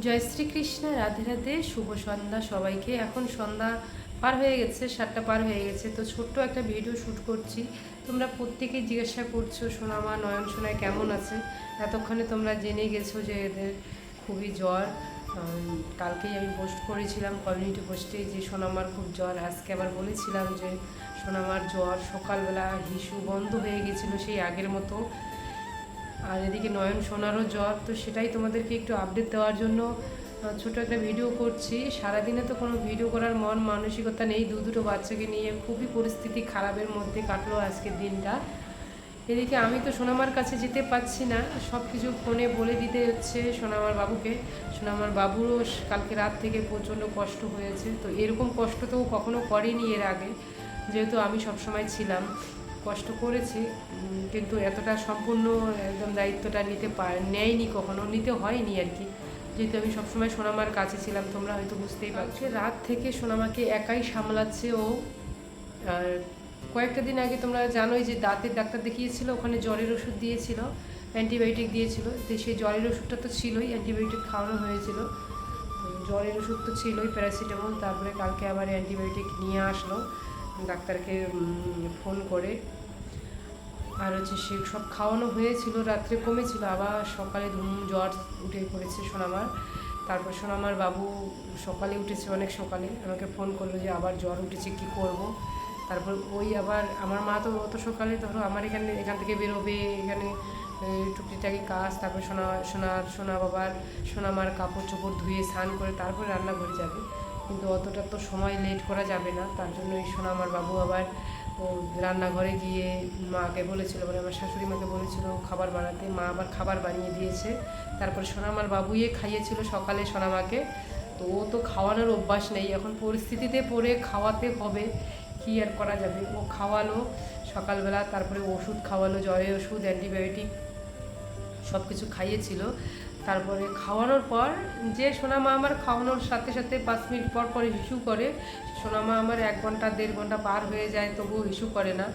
জয় শ্রীকৃষ্ণ, রাধে রাধে, শুভ সন্ধ্যা সবাইকে। এখন সন্ধ্যা পার হয়ে গেছে, সাতটা পার হয়ে গেছে, তো ছোট্ট একটা ভিডিও শ্যুট করছি। তোমরা প্রত্যেকেই জিজ্ঞাসা করছ, সোনামা, নয়ন সোনায় কেমন আছে? এতক্ষণে তোমরা জেনে গেছো যে এদের খুবই জ্বর। কালকেই আমি পোস্ট করেছিলাম কমিউনিটি পোস্টে যে সোনামার খুব জ্বর। আজকে আবার বলেছিলাম যে সোনামার জ্বর সকালবেলা হিসু বন্ধ হয়ে গেছিল সেই আগের মতো। আর এদিকে নয়ন সোনারও জ্বর, তো সেটাই তোমাদেরকে একটু আপডেট দেওয়ার জন্য ছোট একটা ভিডিও করছি। সারাদিনে তো কোনো ভিডিও করার মন মানসিকতা নেই, দু দুটো বাচ্চাকে নিয়ে খুবই পরিস্থিতি খারাপের মধ্যে কাটলো আজকের দিনটা। এদিকে আমি তো সোনামার কাছে যেতে পারছি না সব কিছু ফোনে বলে দিতে হচ্ছে সোনামার বাবুকে। সোনামার বাবুরও কালকে রাত থেকে প্রচণ্ড কষ্ট হয়েছে, তো এরকম কষ্ট তো কখনো করেনি এর আগে, যেহেতু আমি সবসময় ছিলাম। কষ্ট করেছি কিন্তু এতটা সম্পূর্ণ একদম দায়িত্বটা নিতে পার নেয়নি কখনো নিতে হয়নি আর কি। যেহেতু আমি সবসময় সোনামার কাছে ছিলাম তোমরা হয়তো বুঝতেই পারছ। রাত থেকে সোনামাকে একাই সামলাচ্ছে ও আর কয়েকটা দিন আগে তোমরা জানোই যে দাঁতের ডাক্তার দেখিয়েছিল ওখানে জ্বরের ওষুধ দিয়েছিল অ্যান্টিবায়োটিক দিয়েছিল। তো সেই জ্বরের ওষুধটা তো ছিলই অ্যান্টিবায়োটিক খাওয়ানো হয়েছিল। জ্বরের ওষুধ তো ছিলই প্যারাসিটামল তারপরে কালকে আবার অ্যান্টিবায়োটিক নিয়ে আসলো। ডাক্তারকে ফোন করে। আর হচ্ছে সে সব খাওয়ানো হয়েছিল, রাত্রে কমেছিল। আবার সকালে ধুম, জ্বর উঠে পড়েছে সোনামার। তারপর সোনামার বাবু সকালে উঠেছে, অনেক সকালে। আমাকে ফোন করল যে, আবার জ্বর উঠেছে, কি করব? তারপর ওই আবার, আমার মা তো অত সকালে ধরো, আমার এখানে, এখান থেকে বেরোবে, এখানে টুকটিটাকি কাজ। তারপর সোনা, সোনার, সোনা বাবার, সোনামার কাপড় চোপড় ধুয়ে, স্নান করে, তারপরে রান্নাঘরে যাবে। কিন্তু অতটা তো সময় লেট করা যাবে না। তার জন্য এই সোনামার বাবু আবার, ও রান্নাঘরে গিয়ে মাকে বলেছিল মানে আমার শাশুড়ি মাকে বলেছিল খাবার বানাতে। মা আবার খাবার বানিয়ে দিয়েছে। তারপরে সোনামার বাবুইয়ে খাইয়েছিল সকালে সোনামাকে তো ও তো খাওয়ানোর অভ্যাস নেই। এখন পরিস্থিতিতে পড়ে খাওয়াতে হবে। কী আর করা যাবে? ও খাওয়ালো সকালবেলা, তারপরে ওষুধ খাওয়ালো জ্বরের ওষুধ, অ্যান্টিবায়োটিক সব কিছু খাইয়েছিল। তারপরে খাওয়ানোর পর যে সোনামা আমার খাওয়ানোর সাথে সাথে পাঁচ মিনিট পর পর ইস্যু করে, সোনামা আমার এক ঘণ্টা, দেড় ঘণ্টা পার হয়ে যায়, তবুও ইস্যু করে না।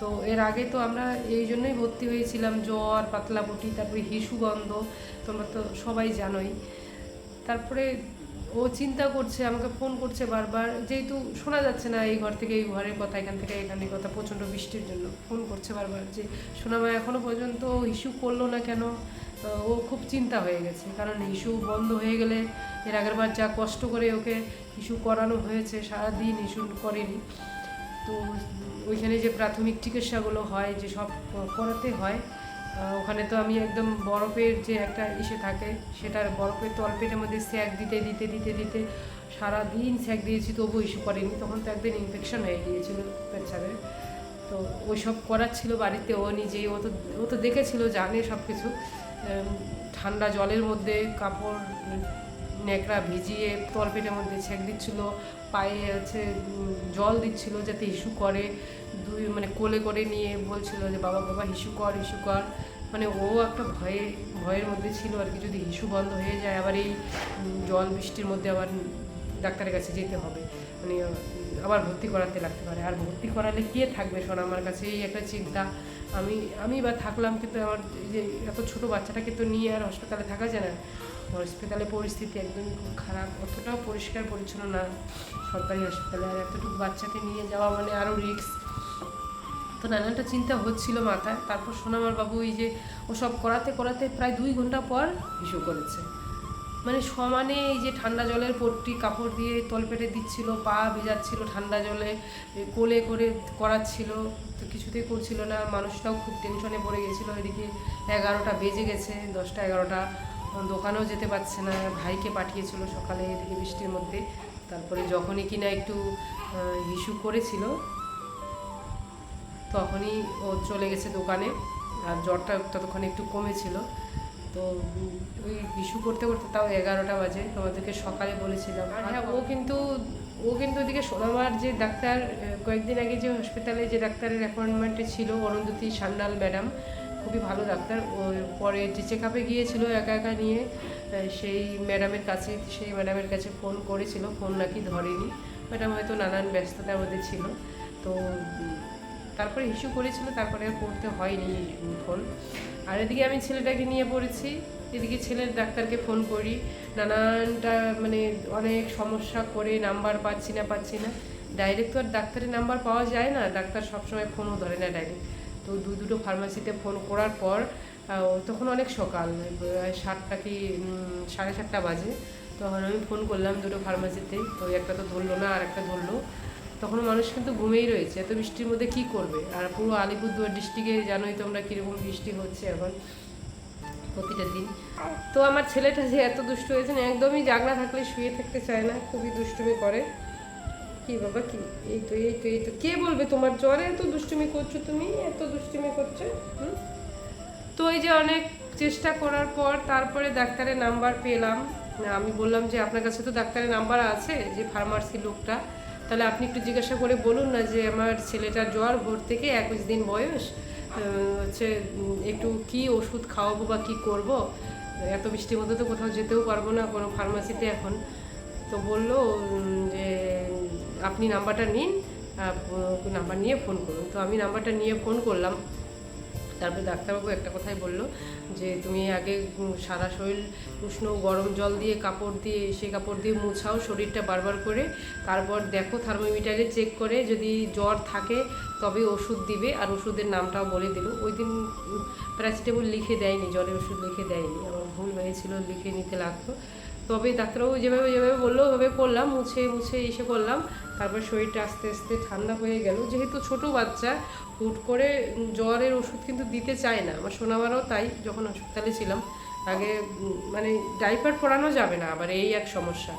তো এর আগে তো আমরা এই জন্যই ভর্তি হয়েছিলাম, জ্বর পাতলা বটি তারপরে হিসু গন্ধ, তোমরা তো সবাই জানোই। তারপরে ও চিন্তা করছে, আমাকে ফোন করছে বারবার, যেহেতু শোনা যাচ্ছে না এই ঘর থেকে, এই ঘরের কথা, এখান থেকে এখানের কথা, প্রচণ্ড বৃষ্টির জন্য। ফোন করছে বারবার যে, সোনামা এখনও পর্যন্ত ইস্যু করল না কেন? ও খুব চিন্তা হয়ে গেছে। কারণ ইস্যু বন্ধ হয়ে গেলে এর আগের বার যা কষ্ট করে ওকে ইস্যু করানো হয়েছে, সারাদিন ইস্যু করেনি। তো ওইখানে যে প্রাথমিক চিকিৎসাগুলো হয়, যে সব করাতে হয় ওখানে তো আমি একদম বরফের যে একটা ইসে থাকে, সেটার বরফের তলপেটের মধ্যে স্যাক দিতে দিতে দিতে দিতে সারাদিন স্যাক দিয়েছি তবু ইস্যু করেনি। তখন তো একদিন ইনফেকশন হয়ে গিয়েছিল পেচ্ছাপে তো ওই সব করাচ্ছিল বাড়িতে, ও নিজেই, ও তো ও তো দেখেছিল, জানে সব কিছু ঠান্ডা জলের মধ্যে কাপড় ন্যাকড়া ভিজিয়ে তলপেটের মধ্যে ছেঁক দিচ্ছিল, পায়ে হচ্ছে জল দিচ্ছিল যাতে ইস্যু করে, দুই মানে কোলে করে নিয়ে বলছিল যে, বাবা বাবা হিসু কর হিসু কর। মানে ও একটা ভয়ে, ভয়ের মধ্যে ছিল আর কি, যদি হিসু বন্ধ হয়ে যায়, আবার এই জল বৃষ্টির মধ্যে আবার ডাক্তারের কাছে যেতে হবে। মানে আবার ভর্তি করাতে লাগতে পারে। আর ভর্তি করালে কে থাকবে শোনা? আমার কাছে এই একটা চিন্তা। আমি আমি বা থাকলাম কিন্তু আমার যে এত ছোট বাচ্চাটাকে তো নিয়ে আর হসপিটালে থাকা যায় না। হসপিটালে পরিস্থিতি একদমই খুব খারাপ। অতটাও পরিষ্কার, পরিচ্ছন্ন না। সরকারি হসপিটালে আর এতটুকু বাচ্চাকে নিয়ে যাওয়া মানে আরও রিস্ক তো নানানটা চিন্তা হচ্ছিল মাথায়। তারপর সোনামার বাবু এই যে ওসব করাতে করাতে প্রায় দুই ঘণ্টা পর ইস্যু করেছে। মানে সমানে এই যে ঠান্ডা জলের পট্টি কাপড় দিয়ে তলপেটে দিচ্ছিল, পা ভেজাচ্ছিল ঠান্ডা জলে কোলে করে করাচ্ছিল, তো কিছুতেই করছিল না। মানুষটাও খুব টেনশনে পড়ে গেছিল। এদিকে এগারোটা বেজে গেছে, দশটা এগারোটা। দোকানেও যেতে পারছে না। ভাইকে পাঠিয়েছিল সকালে এদিকে বৃষ্টির মধ্যে। তারপরে যখনই কিনা একটু ইস্যু করেছিল, তখনই ও চলে গেছে দোকানে। আর জ্বরটা ততক্ষণ একটু কমেছিল। তো ওই ইস্যু করতে করতে তাও এগারোটা বাজে তোমাদেরকে সকালে বলেছিলাম। আর হ্যাঁ ও কিন্তু ও কিন্তু ওদিকে সোনামার যে ডাক্তার কয়েকদিন আগে যে হসপিটালে যে ডাক্তারের অ্যাপয়েন্টমেন্টে ছিল অরুন্ধতী সান্যাল ম্যাডাম খুবই ভালো ডাক্তার। ও পরে যে চেক আপে গিয়েছিল একা একা নিয়ে সেই ম্যাডামের কাছে সেই ম্যাডামের কাছে ফোন করেছিল ফোন নাকি ধরেনি। ম্যাডাম হয়তো নানান ব্যস্ততার মধ্যে ছিল। তো তারপরে ইস্যু করেছিল তারপরে আর করতে হয়নি ফোন আর এদিকে আমি ছেলেটাকে নিয়ে পড়েছি। এদিকে ছেলের ডাক্তারকে ফোন করি। নানানটা মানে অনেক সমস্যা করে নাম্বার পাচ্ছি না পাচ্ছি না। ডাইরেক্ট তো আর ডাক্তারের নাম্বার পাওয়া যায় না। ডাক্তার সবসময় ফোনও ধরে না ডাইরেক্ট তো দু, দুটো ফার্মাসিতে ফোন করার পর তখন অনেক সকাল সাতটা কি সাড়ে সাতটা বাজে। তখন আমি ফোন করলাম দুটো ফার্মাসিতে তো একটা তো ধরলো না, আর একটা ধরলো। তখন মানুষ কিন্তু ঘুমেই রয়েছে। এত বৃষ্টির মধ্যে কি করবে? আর পুরো আলিপুরদুয়ার ডিস্ট্রিক্টে জানোই তোমরা কীরকম বৃষ্টি হচ্ছে এখন প্রতিটা দিন। তো আমার ছেলেটা যে এত দুষ্ট হয়েছে, না, একদমই জাগনা থাকলে শুয়ে থাকতে চায় না, খুবই দুষ্টুমি করে। কি বাবা, কি? এই তো এই তো এই তো। কে বলবে তোমার? জ্বরে এত দুষ্টুমি করছ তুমি? এত দুষ্টুমি করছ? তো এই যে অনেক চেষ্টা করার পর তারপরে ডাক্তারের নাম্বার পেলাম। আমি বললাম যে আপনার কাছে তো ডাক্তারের নাম্বার আছে, যে ফার্মাসি লোকটা। তাহলে আপনি একটু জিজ্ঞাসা করে বলুন না যে আমার ছেলেটার জ্বর, ভোর থেকে একুশ দিন বয়স হচ্ছে একটু কি ওষুধ খাওয়াবো বা কি করব? এত বৃষ্টির মধ্যে তো কোথাও যেতেও পারব না, কোনো ফার্মাসিতে এখন। তো বলল যে আপনি নাম্বারটা নিন নাম্বার নিয়ে ফোন করুন। তো আমি নাম্বারটা নিয়ে ফোন করলাম। তারপরে ডাক্তারবাবু একটা কথাই বলল যে, তুমি আগে সারা শরীর, উষ্ণ গরম জল দিয়ে কাপড় দিয়ে সেই কাপড় দিয়ে মুছাও, শরীরটা বারবার করে। তারপর দেখো থার্মোমিটারে চেক করে, যদি জ্বর থাকে তবে ওষুধ দিবে আর ওষুধের নামটাও বলে দিল ওই দিন প্যারাসিটামল লিখে দেয়নি, জ্বরের ওষুধ লিখে দেয়নি। আমার ভুল হয়েছিল, লিখে নিতে লাগতো তবে ডাক্তারবাবু যেভাবে যেভাবে বলল, ওভাবে করলাম, মুছে মুছে এসে করলাম। তারপর শরীরটা আস্তে আস্তে ঠান্ডা হয়ে গেল। যেহেতু ছোট বাচ্চা, হুট করে জ্বরের ওষুধ কিন্তু দিতে চায় না। আমার সোনামারাও তাই, যখন হসপিটালে ছিলাম, আগে মানে ডাইপার পরানো যাবে না আবার, এই এক সমস্যা।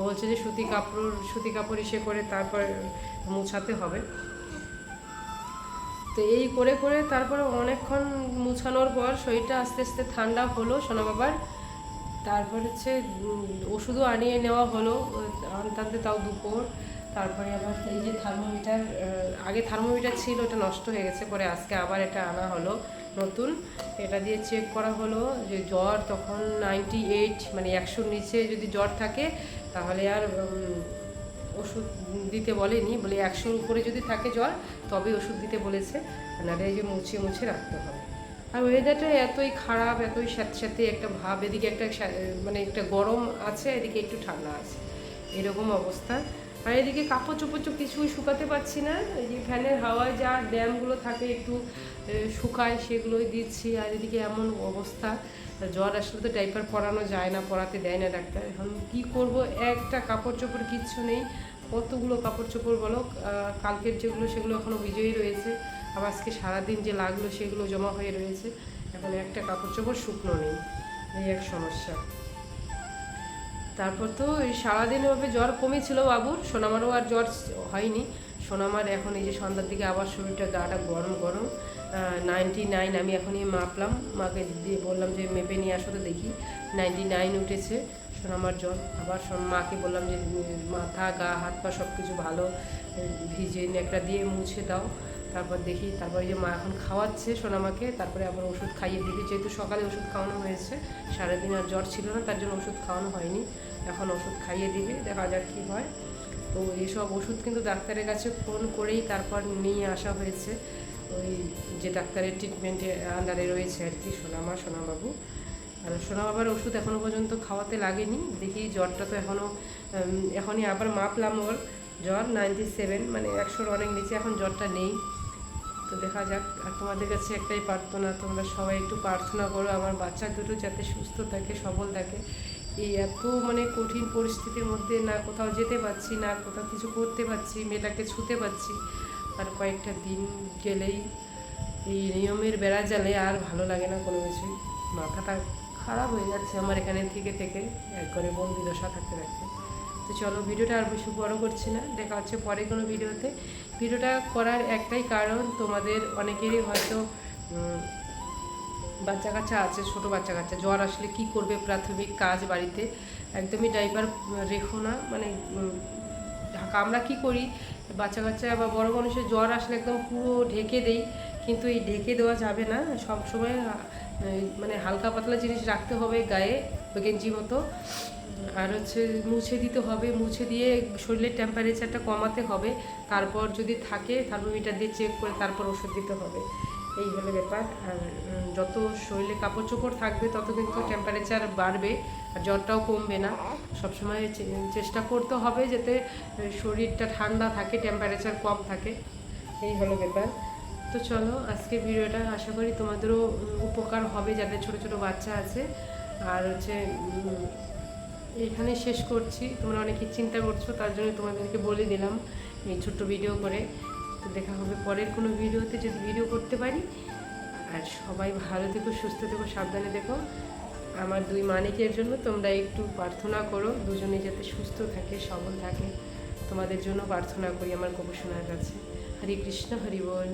বলছে যে সুতি কাপড় সুতি কাপড় ইসে করে তারপর মুছাতে হবে। তো এই করে করে তারপরে অনেকক্ষণ মুছানোর পর শরীরটা আস্তে আস্তে ঠান্ডা হলো সোনা বাবার তারপর হচ্ছে ওষুধও আনিয়ে নেওয়া হলো, আনতে আনতে তাও দুপুর। তারপরে আবার এই যে থার্মোমিটার আগে থার্মোমিটার ছিল, ওটা নষ্ট হয়ে গেছে, পরে আজকে আবার এটা আনা হলো নতুন। এটা দিয়ে চেক করা হলো যে জ্বর তখন নাইনটি এইট মানে একশোর নিচে যদি জ্বর থাকে, তাহলে আর ওষুধ দিতে বলেনি, বলে একশোর উপরে যদি থাকে জ্বর তবে ওষুধ দিতে বলেছে। নাহলে এই যে মুছিয়ে মুছিয়ে রাখতে হবে। আর ওয়েদারটা এতই খারাপ, এতই সাথে সাথে একটা ভাব, এদিকে একটা মানে একটা গরম আছে, এদিকে একটু ঠান্ডা আছে। এরকম অবস্থা। আর এদিকে কাপড় চোপড় তো কিছুই শুকাতে পারছি না। এই যে ফ্যানের হাওয়ায় যা ড্যামগুলো থাকে একটু শুকায়, সেগুলোই দিচ্ছি। আর এদিকে এমন অবস্থা, জ্বর আসলে তো ডাইপার পরানো যায় না, পরাতে দেয় না ডাক্তার। এখন কি করব? একটা কাপড় চোপড় কিচ্ছু নেই। কতগুলো কাপড় চোপড় বলো কালকের যেগুলো, সেগুলো এখনও বিজয়ী রয়েছে। আবার আজকে সারাদিন যে লাগল সেগুলো জমা হয়ে রয়েছে। এখন একটা কাপড় চোপড়, শুকনো নেই। এই এক সমস্যা। তারপর তো এই সারাদিন ওভাবে জ্বর কমেছিল বাবুর, সোনামারও আর জ্বর হয়নি। সোনামার এখন এই যে সন্ধ্যার দিকে আবার শরীরটা গাটা গরম গরম। নাইনটি নাইন আমি এখনই মাপলাম। মাকে দিয়ে বললাম যে, মেপে নিয়ে আসো তো দেখি। নাইনটি নাইন উঠেছে সোনামার জ্বর। আবার মাকে বললাম যে, মাথা, গা, হাত পা সব কিছু ভালো। ভিজে একটা দিয়ে মুছে দাও। তারপর দেখি, তারপরে যে মা এখন খাওয়াচ্ছে সোনামাকে, তারপরে আবার ওষুধ খাইয়ে দিবি। যেহেতু সকালে ওষুধ খাওয়ানো হয়েছে, সারাদিন আর জ্বর ছিল না, তার জন্য ওষুধ খাওয়ানো হয়নি। এখন ওষুধ খাইয়ে দিবি, দেখা যাক কী হয়। তো এইসব ওষুধ কিন্তু ডাক্তারের কাছে ফোন করেই তারপর নিয়ে আসা হয়েছে। ওই যে ডাক্তারের ট্রিটমেন্টে আন্ডারে রয়েছে আর কি, সোনামা, সোনাবাবু। আর সোনা বাবার ওষুধ এখনও পর্যন্ত খাওয়াতে লাগেনি। দেখি জ্বরটা তো এখনও এখনই আবার মাপলাম ওর। জ্বর নাইনটি সেভেন মানে একশোর অনেক নিচে এখন জ্বরটা নেই। তো দেখা যাক, আর তোমাদের কাছে একটাই প্রার্থনা, তোমরা সবাই একটু প্রার্থনা করো, আমার বাচ্চা দুটো যাতে সুস্থ থাকে, সবল থাকে। এই এত মানে কঠিন পরিস্থিতির মধ্যে না কোথাও যেতে পারছি, না কোথাও কিছু করতে পারছি, মেয়েটাকে ছুতে পারছি, আর কয়েকটা দিন গেলেই এই নিয়মের বেড়া জালে আর ভালো লাগে না কোনো কিছুই। মাথাটা খারাপ হয়ে যাচ্ছে আমার এখানে থেকে থেকে, একবারে বন্দি দশা থাকতে থাকতে। তো চলো ভিডিওটা আর বেশি বড় করছি না, দেখা হচ্ছে পরে কোনো ভিডিওতে। ভিডিওটা করার একটাই কারণ, তোমাদের অনেকেরই হয়তো বাচ্চা কাচ্চা আছে, ছোট বাচ্চা কাচ্চা, জ্বর আসলে কি করবে প্রাথমিক কাজ বাড়িতে, একদমই ডাইপার রেখো না মানে ঢাকা আমরা কি করি, বাচ্চা কাচ্চা বা বড় মানুষের জ্বর আসলে একদম পুরো ঢেকে দেই, কিন্তু এই ঢেকে দেওয়া যাবে না, সবসময় মানে হালকা পাতলা জিনিস রাখতে হবে গায়ে গেঞ্জি মতো। আর হচ্ছে মুছে দিতে হবে, মুছে দিয়ে শরীরের টেম্পারেচারটা কমাতে হবে। তারপর যদি থাকে থার্মোমিটার দিয়ে চেক করে তারপর ওষুধ দিতে হবে। এই হলো ব্যাপার। আর যত শরীরে কাপড় চোপড় থাকবে তত কিন্তু টেম্পারেচার বাড়বে আর জ্বরটাও কমবে না। সবসময় চেষ্টা করতে হবে যাতে শরীরটা ঠান্ডা থাকে টেম্পারেচার কম থাকে। এই হলো ব্যাপার। তো চলো আজকে ভিডিওটা আশা করি তোমাদেরও উপকার হবে যাদের ছোট ছোট বাচ্চা আছে। আর হচ্ছে এখানে শেষ করছি। তোমরা অনেকে চিন্তা করছ, তার জন্য তোমাদেরকে বলে দিলাম এই ছোট্ট ভিডিও করে। তো দেখা হবে পরের কোনো ভিডিওতে যদি ভিডিও করতে পারি। আর সবাই ভালো থেকো, সুস্থ থেকো, সাবধানে দেখো আমার দুই মানিকের জন্য তোমরা একটু প্রার্থনা করো দুজনে যাতে সুস্থ থাকে, সবল থাকে। তোমাদের জন্য প্রার্থনা করি আমার গবেষণার কাছে। হরে কৃষ্ণ, হরি বল।